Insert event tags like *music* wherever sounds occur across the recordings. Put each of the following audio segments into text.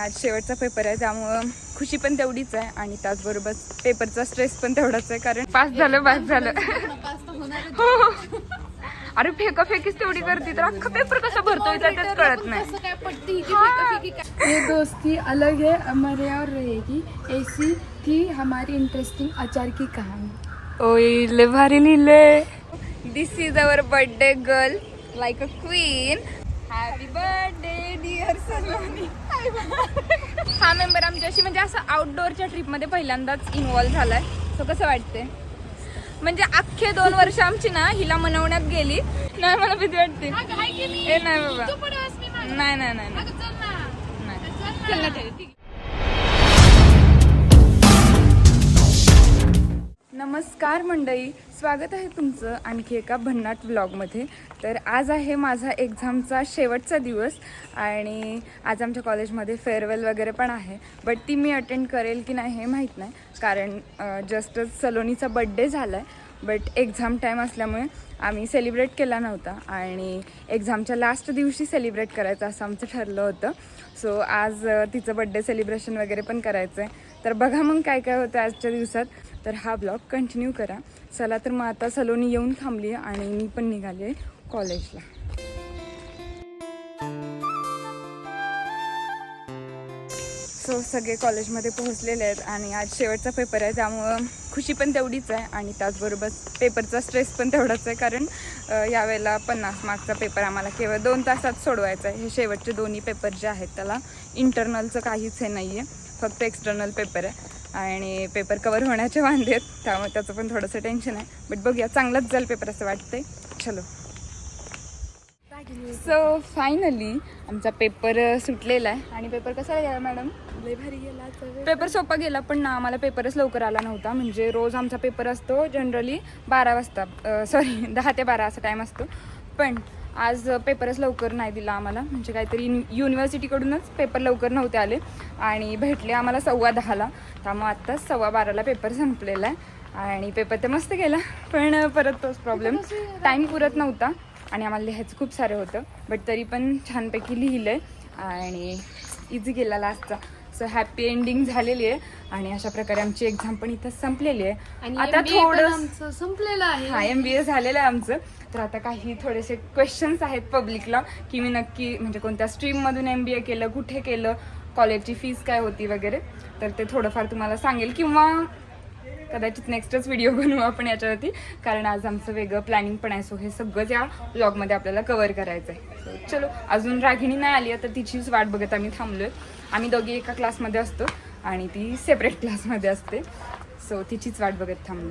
आज शेवटचा पेपर आहे त्यामुळं खुशी पण तेवढीच आहे आणि त्याचबरोबर पेपरचा स्ट्रेस पण तेवढाच आहे कारण पास झालं पास झालं. हो. अरे फेका फेकीच तेवढी करते तर अख्खा पेपर कसा भरतोय तर तेच कळत नाही. ये दोस्ती अलग है हमारे और रहेगी। ऐसी थी हमारी इंटरेस्टिंग अचार की कहानी। ओय लय भारी लिहिले this is our birthday girl like a queen happy birthday हा मेंबर आमच्याशी म्हणजे असं आउटडोअरच्या ट्रिपमध्ये पहिल्यांदाच इन्व्हॉल्व झालाय. सो कसं वाटते म्हणजे अख्खे दोन वर्ष आमची ना हिला मनवण्यात गेली. नाही मला भीती वाटते. ए नाही बाबा. नाही नाही नाही नाही. नाही. चल ना. नमस्कार मंडळी स्वागत आहे तुमचं आणखी एका भन्नाट व्लॉगमध्ये तर आज आहे माझा एक्झामचा शेवटचा दिवस आणि आज आमच्या कॉलेजमध्ये फेअरवेल वगैरे पण आहे. बट ती मी अटेंड करेल की नाही हे माहीत नाही कारण जस्टच सलोनीचा बड्डे झाला आहे बट एक्झाम टाईम असल्यामुळे आम्ही सेलिब्रेट केला नव्हता आणि एक्झामच्या लास्ट दिवशी सेलिब्रेट करायचं असं आमचं ठरलं होतं. सो आज तिचं बड्डे सेलिब्रेशन वगैरे पण करायचं आहे तर बघा मग काय काय होतं आजच्या दिवसात. तर हा ब्लॉग कंटिन्यू करा. चला तर मग आता सलोनी येऊन थांबली आहे आणि मी पण निघाली आहे कॉलेजला. सो सगळे कॉलेजमध्ये पोहोचलेले आहेत आणि आज शेवटचा पेपर आहे त्यामुळं खुशी पण तेवढीच आहे आणि त्याचबरोबर पेपरचा स्ट्रेस पण तेवढाच आहे कारण यावेळेला पन्नास मार्कचा पेपर आम्हाला केवळ दोन तासात सोडवायचा आहे. हे शेवटचे दोन्ही पेपर जे आहेत त्याला इंटरनलचं काहीच हे नाही आहे फक्त एक्सटर्नल पेपर आहे. आणि पेपर कवर होण्याचे वांदे आहेत त्यामुळे त्याचं पण थोडंसं टेन्शन आहे. बट बघूया चांगलाच जाईल पेपर असं वाटतंय. चलो. सो फायनली आमचा पेपर सुटलेला आहे. आणि पेपर कसा गेला मॅडम लय भारी गेला पेपर सोपा गेला पण ना आम्हाला पेपरच लवकर आला नव्हता. म्हणजे रोज आमचा पेपर असतो जनरली बारा वाजता. सॉरी *laughs* दहा ते बारा असा टाईम असतो. पण आज पेपरच लवकर नाही दिला आम्हाला. म्हणजे काहीतरी युनिव्हर्सिटीकडूनच पेपर लवकर नव्हते आले. आणि भेटले आम्हाला सव्वा दहाला. त्यामुळे आत्ताच सव्वा बाराला पेपर संपलेला आहे. आणि पेपर तर मस्त गेला. पण परत तोच प्रॉब्लेम टाईम पुरत नव्हता. आणि आम्हाला लिहायचं खूप सारं होतं. बट तरी पण छानपैकी लिहिलं आहे आणि इझी गेला लास्टचा सो हॅपी एंडिंग झालेली आहे. आणि अशा प्रकारे आमची एक्झाम पण इथं संपलेली आहे. आता थोडं संपलेलं हा आहे एम बी ए झालेलं आहे आमचं. तर आता काही थोडेसे क्वेश्चन्स आहेत पब्लिकला की मी नक्की म्हणजे कोणत्या स्ट्रीममधून एम बी ए केलं कुठे केलं कॉलेजची फीस काय होती वगैरे. तर ते थोडंफार तुम्हाला सांगेल. किंवा कदाचित नेक्स्टच व्हिडिओ बनवू आपण याच्यावरती. कारण आज आमचं वेगळं प्लॅनिंग पण आहे सो हे सगळंच या ब्लॉगमध्ये आपल्याला कवर करायचं आहे चलो अजून रागिणी नाही आली तर तिचीच वाट बघत आम्ही थांबलोय. आम्ही दोघी एका क्लासमध्ये असतो आणि ती सेपरेट क्लासमध्ये असते. सो तिचीच वाट बघत थांबलो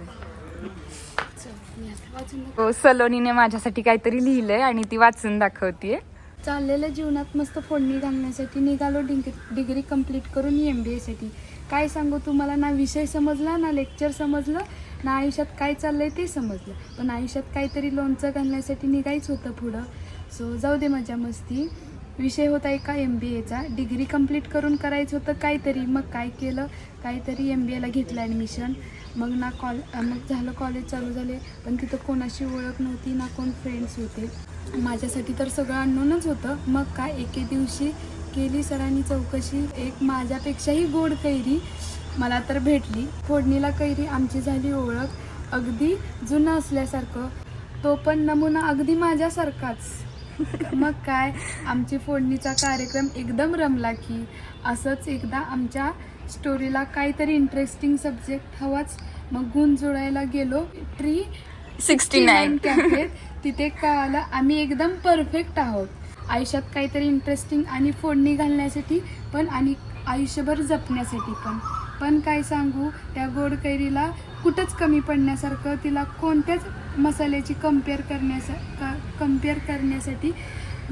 आहे सलोनीने माझ्यासाठी काहीतरी लिहिलंय आणि ती वाचून दाखवतीये. चाललेल्या जीवनात मस्त फोडणी घालण्यासाठी निघालो डिग्री डिग्री कंप्लीट करून एम बी एसाठी काय सांगू तुम्हाला ना विषय समजला ना लेक्चर समजलं ना आयुष्यात काय चाललंय ते समजलं. पण आयुष्यात काहीतरी लोणचं घालण्यासाठी निघायचं होतं पुढं. सो जाऊ दे मजा मस्ती. विषय होता एका एम बी एचा डिग्री कंप्लीट करून करायचं होतं काहीतरी. मग काय केलं? काहीतरी एम बी एला घेतलं ॲडमिशन मग ना कॉल मग झालं कॉलेज चालू झाले. पण तिथं कोणाशी ओळख नव्हती ना कोण फ्रेंड्स होते. माझ्यासाठी तर सगळं अननोनच होतं. मग काय? एके दिवशी केली सरांनी चौकशी. एक माझ्यापेक्षाही गोड कैरी मला तर भेटली. फोडणीला कैरी आमची झाली ओळख. अगदी जुनं असल्यासारखं. तो पण नमुना अगदी माझ्यासारखाच. *laughs* मग काय? आमची फोडणीचा कार्यक्रम एकदम रमला की असंच एकदा आमच्या स्टोरीला काहीतरी इंटरेस्टिंग सब्जेक्ट हवाच. मग गुण जोडायला गेलो. ट्री सिक्स्टी नाईन कॅफेत तिथे कळालं आम्ही एकदम परफेक्ट आहोत. आयुष्यात काहीतरी इंटरेस्टिंग आणि फोडणी घालण्यासाठी पण आणि आयुष्यभर जपण्यासाठी पण. पण काय सांगू? त्या गोड कैरीला कुठंच कमी पडण्यासारखं तिला कोणत्याच मसाल्याची कंपेअर करण्यासा कंपेअर करण्यासाठी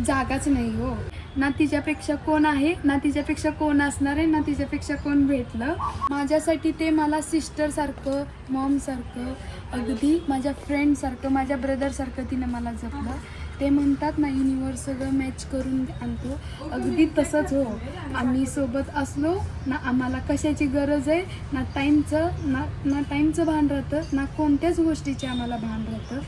जागाच नाही हो. ना तिच्यापेक्षा कोण आहे ना तिच्यापेक्षा कोण असणार आहे ना तिच्यापेक्षा कोण भेटलं? माझ्यासाठी ते मला सिस्टरसारखं मॉमसारखं अगदी माझ्या फ्रेंडसारखं माझ्या ब्रदरसारखं तिनं मला जपलं. ते म्हणतात ना युनिवर्स सगळं मॅच करून आणतो. अगदी तसंच हो. आम्ही सोबत असलो ना आम्हाला कशाची गरज आहे? ना टाईमचं ना ना टाईमचं भान राहतं ना कोणत्याच गोष्टीचे आम्हाला भान राहतं.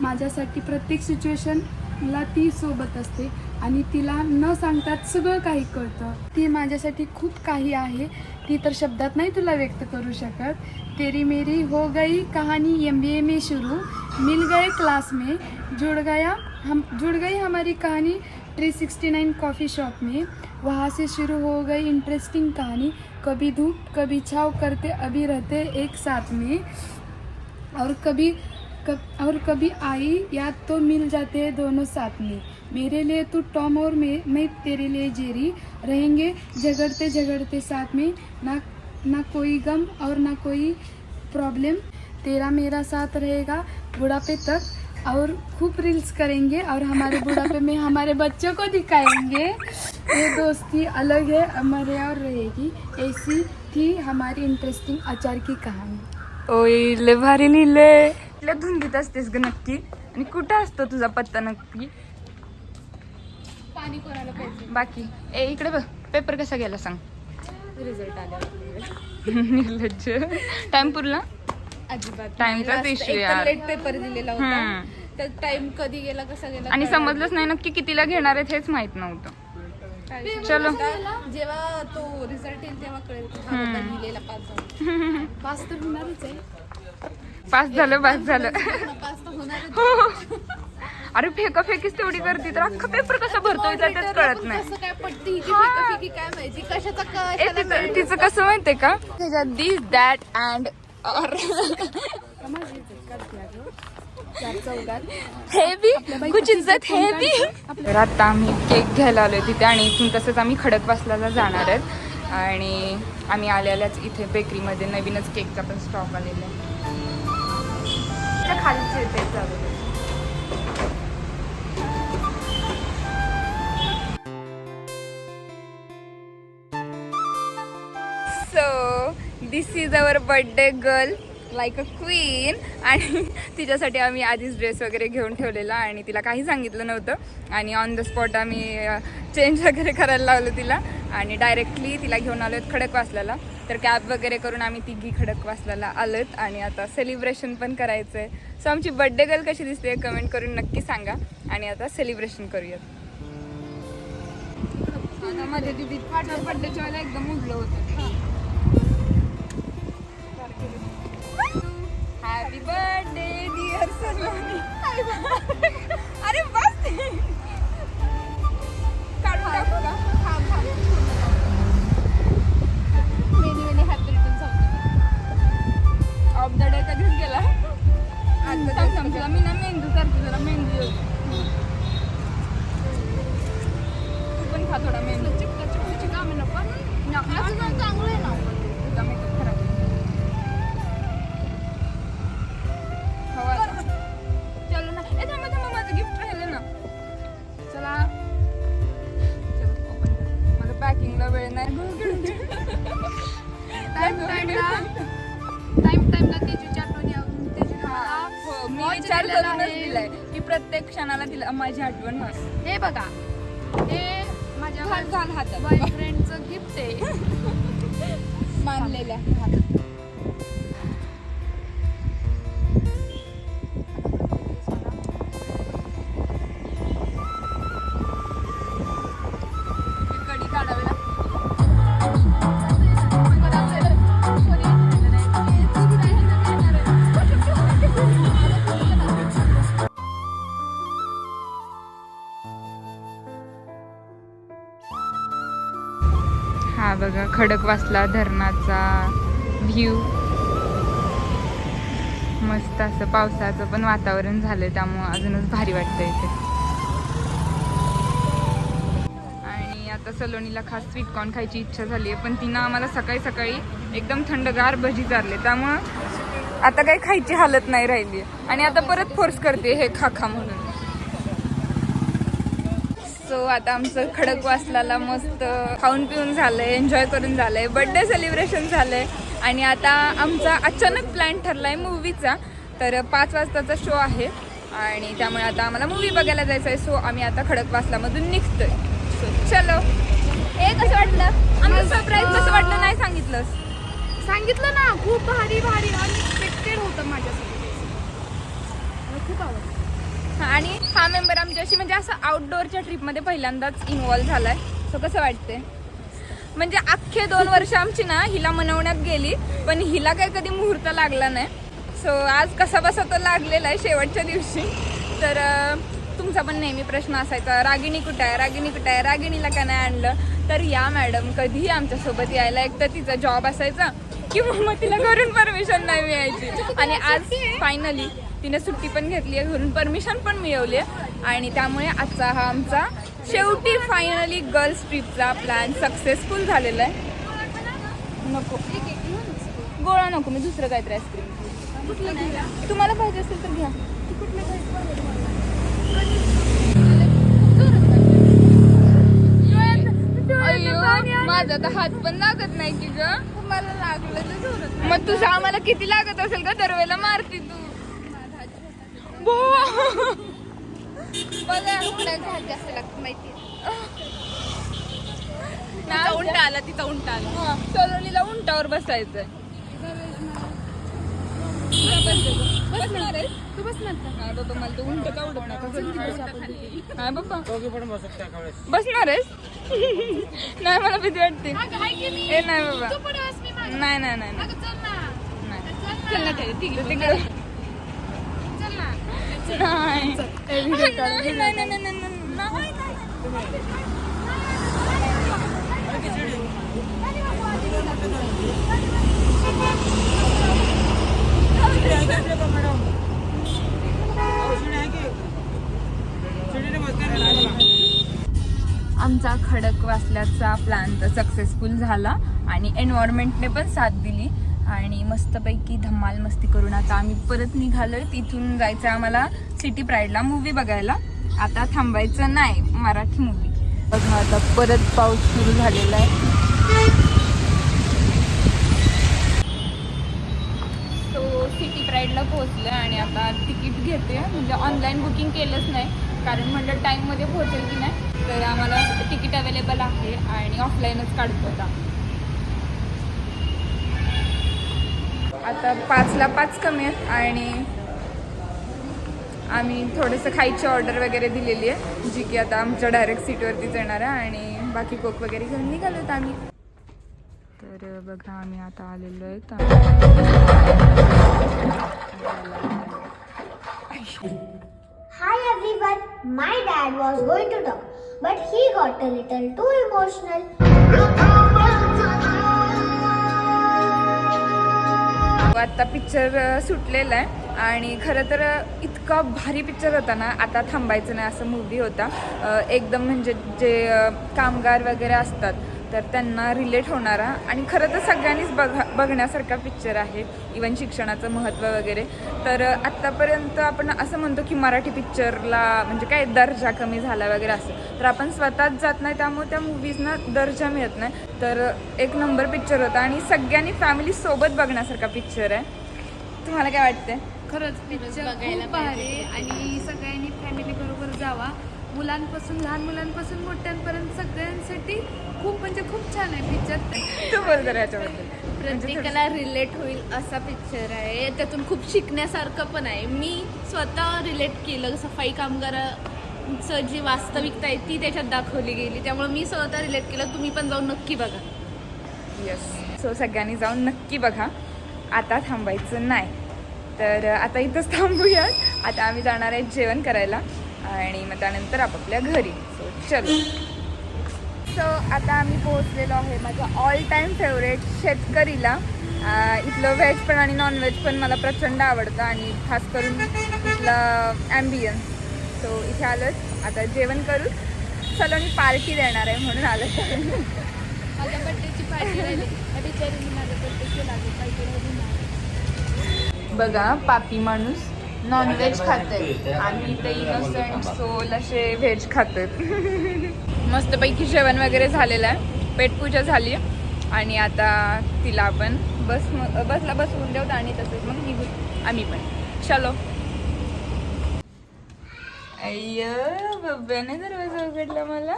माझ्यासाठी प्रत्येक सिच्युएशनला ती सोबत असते आणि तिला न सांगतात सगळं काही कळतं. ती माझ्यासाठी खूप काही आहे. ती तर शब्दात नाही तुला व्यक्त करू शकत. तेरी मेरी हो गई कहाणी एम बी ए में शुरू. मिल गए क्लास में. जुड़ गया. हम जुड़ गई हमारी कहानी three sixty nine coffee shop में। वहाँ से शुरू हो गई इंटरेस्टिंग कहानी। कभी धूप, कभी छाव करते, अभी रहते एक साथ में। और कभी, कब, और कभी आई याद तो मिल जाते हैं दोनों साथ में। मेरे लिए तू टॉम और मैं मैं तेरे लिए जेरी। रहेंगे झगड़ते झगड़ते साथ में। ना ना कोई गम और ना कोई प्रॉब्लम तेरा मेरा साथ रहेगा बुढ़ापे तक। और खूब रील्स करेंगे और हमारे बुढ़ापे में हमारे बच्चों को दिखाएंगे। ये दोस्ती अलग है अमर है और रहेगी। ऐसी थी हमारी इंटरेस्टिंग अचार की कहानी। ओय लय भारी लिहिलंय कुठल्या धुंदीत असतेस ग नक्की। आणि कुठं असतो तुझा पत्ता नक्की? पाणी कोणाला पाहिजे. बाकी. ए इकडे बघ. पेपर कसा गेला सांग. रिझल्ट निर्लज्ज टाइम पुरला? अजिबात टाइमचाच issue यार. लेट पेपर दिलेला होता. हम्म. तर टाइम कधी गेला कसा गेला आणि कळलं समजलंच नाही. नक्की कितीला घेणार आहेत हेच माहीत नव्हतं. काय. चलो. आता जेव्हा तो रिझल्ट येईल तेव्हा कळेल. की हा बाबा हम्म. लिहिलेला पास *laughs* पास तर होणारच आहे. पास झालं पास झालं. पास तर होणारच हो. अरे फेका फेकीच तेवढी करते तर अख्खा पेपर कसा भरतोय तेच Operator कळत पण नाही. कसं काय हिची. फेकाफेकी काय माहिती? कशाचा ए, कशाला तिचं? तिचं कसं माहितीये का? दिस दॅट अँड हेवी कुछ इज्जत हेवी तर आता आम्ही केक घ्यायला आलो तिथे आणि इथून तसंच आम्ही खडकवासला जाणार आहेत. आणि आम्ही आलेल्याच इथे बेकरीमध्ये नवीनच केकचा पण स्टॉक आलेला आहे. खालचे खालीच चालू this is our birthday girl like a queen आणि तिच्यासाठी आम्ही आधीच ड्रेस वगैरे घेऊन ठेवलेला आणि तिला काही सांगितलं नव्हतं. आणि ऑन द स्पॉट आम्ही चेंज वगैरे करायला लावलं तिला. आणि डायरेक्टली तिला घेऊन आलो आहेत खडकवासल्याला तर कॅब वगैरे करून आम्ही तिघी खडकवासल्याला आलोत. आणि आता सेलिब्रेशन पण करायचं आहे सो आमची बर्थडे गर्ल कशी दिसते कमेंट करून नक्की सांगा. आणि आता सेलिब्रेशन करूयात. माझ्या दिदी बर्थडेच्या वेळेला एकदम उजलं होतं. हॅपी बर्थडे डिअर सलोनी अरे बस. काढून टाकू का? थांब, थांब. ऑफ द डे कधीच गेला. आता मी ना मेंदू सारखी जरा मेंदू तू पण खा थोडा मेंदू. जरा चांगलं आहे ना? टाइम टाइमला टाइम टाइमला तेजूच्या आठवणी आवडून तेजूने मला हो मी watch विचार दिलेला करूनच आहे. दिलाय की प्रत्येक क्षणाला तिला माझी आठवण व्हावी. हे बघा हे माझ्या घाल घाल हातात. बॉयफ्रेंडचं गिफ्ट आहे. *laughs* मानलेल्या. कडी खडकवासला धरणाचा व्ह्यू मस्त असं पावसाचं पण वातावरण झालंय त्यामुळं अजूनच भारी वाटतं इथे. आणि आता सलोनीला खास स्वीट कॉर्न खायची इच्छा झाली आहे पण तिनं आम्हाला सकाळी सकाळी एकदम थंडगार भजी चारले. त्यामुळं आता काही खायची हालत नाही राहिली आणि आता परत फोर्स करते हे खा खा म्हणून. सो आता आमचं खडकवासलाला मस्त खाऊन पिऊन झालंय एन्जॉय करून झालंय. बर्थडे सेलिब्रेशन झालंय. आणि आता आमचा अचानक प्लॅन ठरलाय मूवीचा तर पाच वाजताचा शो आहे. आणि त्यामुळे आता आम्हाला मूवी बघायला जायचं आहे सो आम्ही आता खडकवासलामधून निघतोय. सो चलो. हे कसं वाटलं? आम्हाला सरप्राईज कसं वाटलं नाही सांगितलंस? सांगितलं ना खूप भारी भारी. अनएक्सपेक्टेड होतं माझ्यासाठी खूप आवडलं. आणि हा मेंबर आमच्याशी म्हणजे असं आउटडोअरच्या ट्रिपमध्ये पहिल्यांदाच इन्वॉल्व्ह झालाय. सो कसं वाटते म्हणजे अख्खे दोन वर्ष आमची ना हिला मनवण्यात गेली पण हिला काही कधी मुहूर्त लागला नाही. सो आज कसा बसा तो लागलेला आहे शेवटच्या दिवशी. तर तुमचा पण नेहमी प्रश्न असायचा रागिणी कुठं आहे रागिणी कुठं आहे रागिणीला का नाही आणलं? तर या मॅडम कधीही आमच्यासोबत यायला एक तर तिचा जॉब असायचा किंवा मग तिला घरून परमिशन नाही मिळायची. आणि आज फायनली तिने सुट्टी पण घेतली आहे घरून परमिशन पण मिळवली आहे. आणि त्यामुळे आजचा हा आमचा शेवटी फायनली गर्ल्स ट्रिपचा प्लॅन सक्सेसफुल झालेला आहे. नको. गोळा नको मी दुसरं काहीतरी आईस्क्रीम तुम्हाला पाहिजे असेल तर घ्या. माझा तर हात पण लागत नाही की ग. मला लागलं मग तुझं आम्हाला किती लागत असेल का दरवेळेला मारती बो मला लागतं माहिती उंटा आला तिचा उंटा आला हा, सलोनीला उंटावर बसायचंय बसणार आहेस? तू बस ना नाही बाबा मला उंट आवडत नाही बाबा बसणार आहेस नाही मला भीती वाटते ए नाही बाबा नाही नाही नाही चल ना तिकडे ना नाही नाही, नाही, नाही, नाही, नाही, आमचा खडक वाचल्याचा प्लॅन तर सक्सेसफुल झाला आणि एन्व्हायरमेंटने पण साथ दिली. आणि मस्तपैकी धमाल मस्ती करून आता आम्ही परत निघालोय तिथून जायचं आम्हाला सिटी प्राईडला मूवी बघायला. आता थांबायचं नाही मराठी मूवी बघा आता परत पाऊस सुरू झालेला आहे. सो सिटी प्राईडला पोहोचलं आणि आता तिकीट घेते. म्हणजे ऑनलाईन बुकिंग केलंच नाही कारण म्हणलं टाईममध्ये पोहोचेल की नाही. तर आम्हाला तिकीट अवेलेबल आहे आणि ऑफलाईनच काढतो आता. आता पाचला पाच कमी आहेत आणि आम्ही थोडंसं खायची ऑर्डर वगैरे दिलेली आहे जी की आता आमच्या डायरेक्ट सीटवरतीच येणार आहे आणि बाकी कोक वगैरे घेऊन निघालोत आम्ही. तर बघा आम्ही आता आलेलो आहे Hi everyone, my dad was going to talk, but he got a little too emotional. आता पिक्चर सुटलेला आहे. आणि खरं तर इतका भारी पिक्चर होता ना आता थांबायचं नाही असं मूवी होता. एकदम म्हणजे जे कामगार वगैरे असतात तर त्यांना रिलेट होणारा. आणि खरं तर सगळ्यांनीच बघा बघण्यासारखा पिक्चर आहे इवन शिक्षणाचं महत्त्व वगैरे. तर आत्तापर्यंत आपण असं म्हणतो की मराठी पिक्चरला म्हणजे काय दर्जा कमी झाला वगैरे असं. तर आपण स्वतःच जात नाही त्यामुळे त्या मूवीजना दर्जा मिळत नाही. तर एक नंबर पिक्चर होता आणि सगळ्यांनी फॅमिली सोबत बघण्यासारखा पिक्चर आहे. तुम्हाला काय वाटतंय? खरंच पिक्चर बघायला खूप भारी आहे आणि सगळ्यांनी फॅमिली बरोबर जावा. मुलांपासून लहान मुलांपासून मोठ्यांपर्यंत सगळ्यांसाठी खूप म्हणजे खूप छान आहे पिक्चर तू बोल जरा याच्याबद्दल. *laughs* म्हणजे प्रत्येकाला रिलेट होईल असा पिक्चर आहे. त्यातून खूप शिकण्यासारखं पण आहे. मी स्वतः रिलेट केलं सफाई कामगाराचं जी वास्तविकता आहे ती त्याच्यात दाखवली गेली. त्यामुळे मी स्वतः रिलेट केलं. तुम्ही पण जाऊन नक्की बघा. येस सो सगळ्यांनी जाऊन नक्की बघा. आता थांबायचं नाही. तर आता इथंच थांबूयात. आता आम्ही जाणार आहे जेवण करायला. आणि मग त्यानंतर आपापल्या घरी. सो चलो. सो आता आम्ही पोहोचलेलो आहे माझं ऑल टाईम फेवरेट शेतकरीला. इथलं व्हेज पण आणि नॉनव्हेज पण मला प्रचंड आवडतं. आणि खास करून इथलं ॲम्बियन्स सो इथे आलोच आता जेवण करू. सलोनी पार्टी देणार आहे म्हणून आलं माझ्या बड्डेची पार्टी बघा पापी माणूस नॉनव्हेज खाते आणि इथे इनोसंट सोल असे व्हेज खातात मस्तपैकी जेवण वगैरे झालेलं आहे. पेटपूजा झाली आणि आता तिला आपण बस बसला बसवून देऊ आणि तसंच मग निघू. आम्ही पण. चलो. अय्य बब्याने दरवाजा उघडला मला.